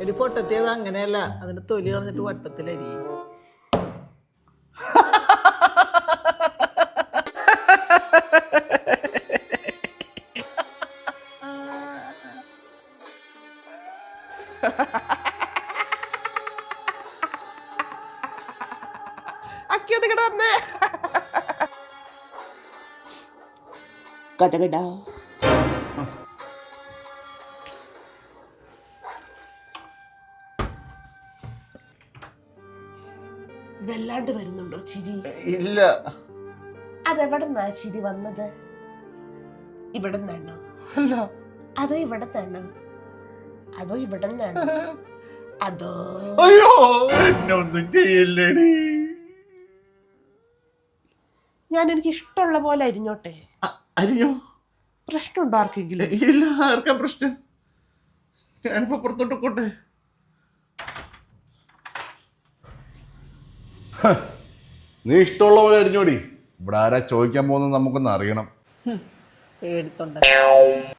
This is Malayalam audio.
എടി പൊട്ടത്തിയത് അങ്ങനെയല്ല. അതിന്റെ തൊലി കളഞ്ഞിട്ട് വട്ടത്തിലരി. അക്കിയത് കിട വന്നേ. വല്ലാണ്ട് വരുന്നുണ്ടോ ചിരി? ഇല്ല. അതെവിടെ നിന്നാ ചിരി വന്നത്? ഇവിടെ നിന്നാണോ അല്ല. അതോ ഇവിടെ നിന്നാണോ അതോ ഇവിടെ നിന്നാണോ അതോ അയ്യോ എന്നെ ഒന്നും ചെയ്യല്ലേടി. ഞാൻ എനിക്ക് ഇഷ്ടമുള്ള പോലെ അരിഞ്ഞോട്ടെ? അരിഞ്ഞോ? പ്രശ്നമുണ്ടോ ആർക്കെങ്കിലും? ഇല്ല ആർക്കാ പ്രശ്നം? ഞാനിപ്പോ പുറത്തോട്ട് പോട്ടെ. നീ ഇഷ്ടമുള്ള പോലെ ഇവിടെ ആരാ ചോദിക്കാൻ പോകുന്നത് നമുക്കൊന്ന് അറിയണം.